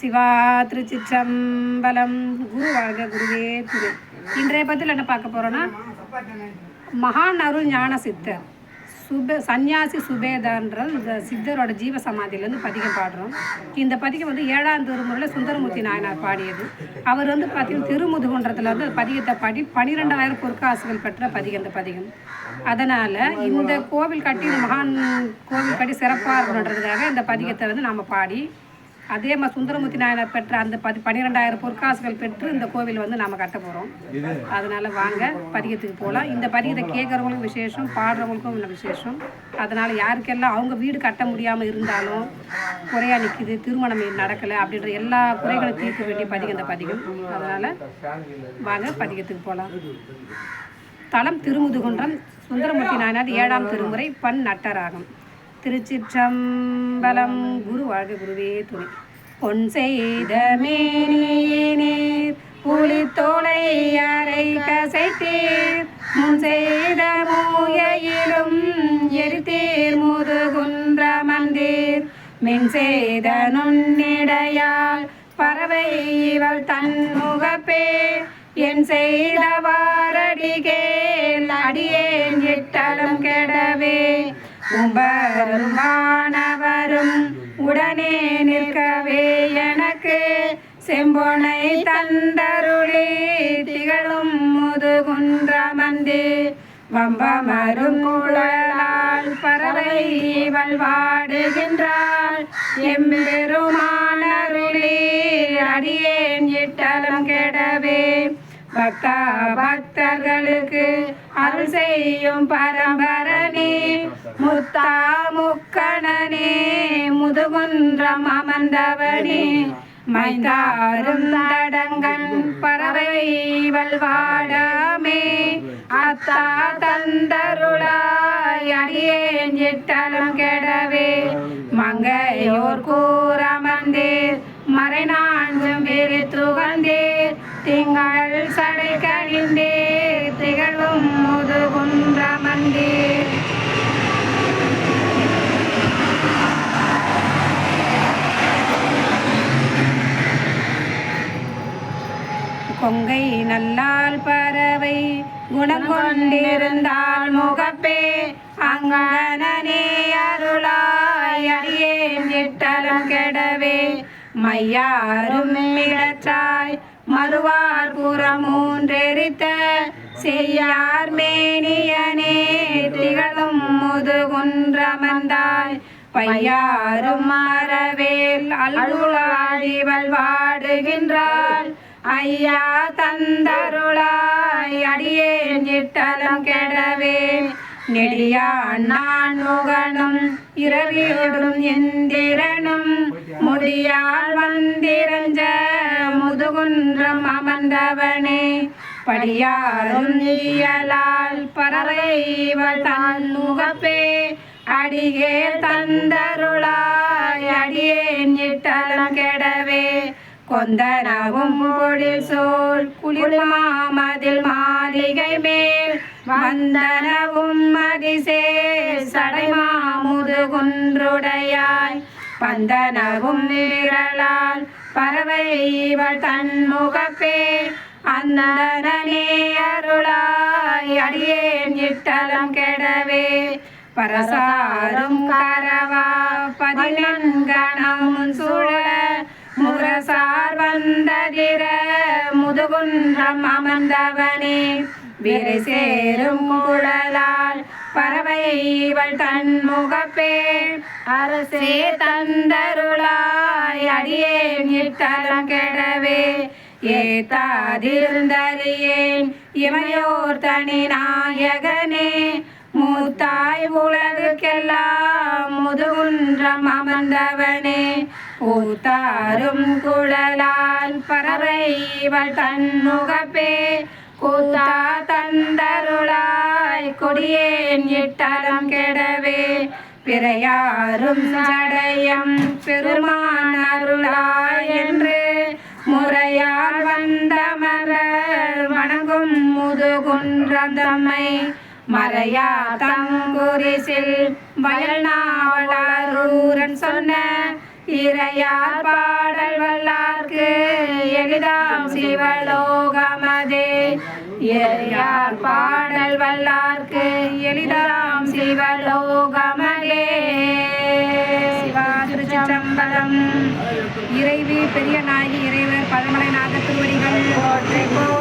சிவா திருச்சிற்றம்பலம். குரு வாழ்க குருவே திரு இன்றைய பத்தில் என்ன பார்க்க போகிறோன்னா மகான் அருள் ஞான சித்தர். சுபே சன்னியாசி சுபேதான்றது இந்த சித்தரோட ஜீவ சமாதியிலேருந்து பதிகம் பாடுறோம். இந்த பதிகம் வந்து ஏழாம் திருமுறையில் சுந்தரமூர்த்தி நாயனார் பாடியது. அவர் வந்து பார்த்தீங்கன்னா திருமுதுகுன்றத்தில் வந்து பதிகத்தை பாடி பன்னிரெண்டாயிரம் பொற்காசுகள் பெற்ற பதிகம் இந்த பதிகம். அதனால் இந்த கோவில் கட்டி இந்த மகான் கோவில் கட்டி சிறப்பாக இருக்கணுன்றதுக்காக இந்த பதிகத்தை வந்து நாம் பாடி அதே மாதிரி சுந்தரமூர்த்தி நாயனார் பெற்ற அந்த பதி பன்னிரெண்டாயிரம் பொற்காசுகள் பெற்று இந்த கோவில் வந்து நாம் கட்ட போகிறோம் அதனால் வாங்க பதிகத்துக்கு போகலாம் இந்த பதிகத்தை கேட்குறவங்களுக்கும் விசேஷம் பாடுறவங்களுக்கும் இன்னும் விசேஷம். அதனால் யாருக்கெல்லாம் அவங்க வீடு கட்ட முடியாமல் இருந்தாலும் குறையா நிற்கிது திருமணம் நடக்கலை அப்படின்ற எல்லா குறைகளும் தீர்க்க வேண்டிய பதிகம் இந்த பதிகம். அதனால் வாங்க பதிகத்துக்கு போகலாம் தலம் திருமுதுகுன்றம் சுந்தரமூர்த்தி நாயனார் ஏழாம் திருமுறை பண் நட்டராகம். திருச்சிற்றம்பலம். குரு வாழ்க குருவே துணை. பொன் செய்த மேனியினீர் புலித்தோலை அரை கசைத்தீர். முன் செய்த மூயிலும் எரித்தீர். முதுகுன்ற மந்தீர். மின் செய்த நுண்ணிடையால் பறவை இவள் தன் முகப்பே என் செய்த வாரடிகேல் அடியேன் எட்டலும் கெடவே. உம்பரும் வானவரும் உடனே நிற்கவே எனக்கு செம்பொனை தந்தருளி திகழும் முதுகுன்றமந்து வம்பமரும் குழலால் பறவை இவள் வாடுகின்றாள். எம்பெருமானருளி அடியேன் இட்டலம் கெடவே. பக்தா பக்தர்களுக்கு அருள் செய்யும் பரம்பரணி முத்தா முக்கணனே முதுகுன்றம் அமர்ந்தவனே. மைந்தாரும் தடங்கன் பறவை வல்வாடமே. அத்தா தந்தருளாய் அடியேன் இட்டலும் கெடவே. மங்கையோர் கூறமர்ந்தேர் மறை நான்கும் வேறு துகழ்ந்தேர் திங்கள் சடை கழிந்தே திகழும் முதுகுன்றமந்தேர் கொங்கை நல்லால் பறவை குணம் கொண்டிருந்தால் முகப்பே. அங்கனே அருளாய் அடியேன் இட்டலும் கெடவே. மையாரும் இடற்றாய் மறுவார் புறமூன்றெரித்த செய்யார் மேனியனே திகழும் முதுகுன்றமர்ந்தாய். பையாரும் மரவேல் அல்குளாடிவள் வாடுகின்றாள் ஐயா தந்தருளாய் அடியேன் இட்டலம் கெடவே. நெடியான் நான் முகனும் இரவியோடும் எந்திரனும் முடியால் வந்திரஞ்ச முதுகுன்றம் அமர்ந்தவனே படியாரும் இயலால் பறவைவள் தன் முகப்பே அடிகே தந்தருளாய் அடியே நிட்டலம் கெடவே கொந்தனவும் பொழில் சோல் குளிர்மாமதில் மாளிகை மேல் வந்தனவும் மதிசே சடைமாமுது குன்றுடையாய் பந்தனவும் விரலால் பறவை இவள் தன் முகப்பே அந்தனே அருளாய் அடியேன் இட்டலம் கெடவே பரசாரும் கரவா வந்ததிர முதுகுன்றம் அமர்ந்தவனே. விரை சேரும் குழலால் பறவை இவள் தன் முகப்பே. அரசே தந்தருளாய் அடியேன் இட்டலம் கெடவே. ஏத்தாதிருந்தறியேன் இமையோர் தனி நாயகனே. மூத்தாய் உலகுக்கெல்லாம் முதுகுன்றம் அமர்ந்தவனே. கூத்தாரும் குழலால் பறவை இவள் தன் கூத்தா தந்தருளாய் கொடியேன் இட்டலம் கெடவே. பிறையாரும் சடையம் பெருமான் அருளாய் என்று முறையால் வந்த மலர் வணங்கும் முதுகுன்றந்தம்மை மறையா தங்குரிசில் வயல் நாவலூரன் சொன்ன இறையார் பாடல் வல்லார்க்கு எளிதாம் சிவலோகமதே. இறையார் பாடல் வல்லார்க்கு எளிதாம் சிவலோகமதே. சிவாதிருச்சம்பலம். இறைவி பெரிய நாயகி இறைவர் பழமலை நாகத்திருவடிகள் ஒற்றை போ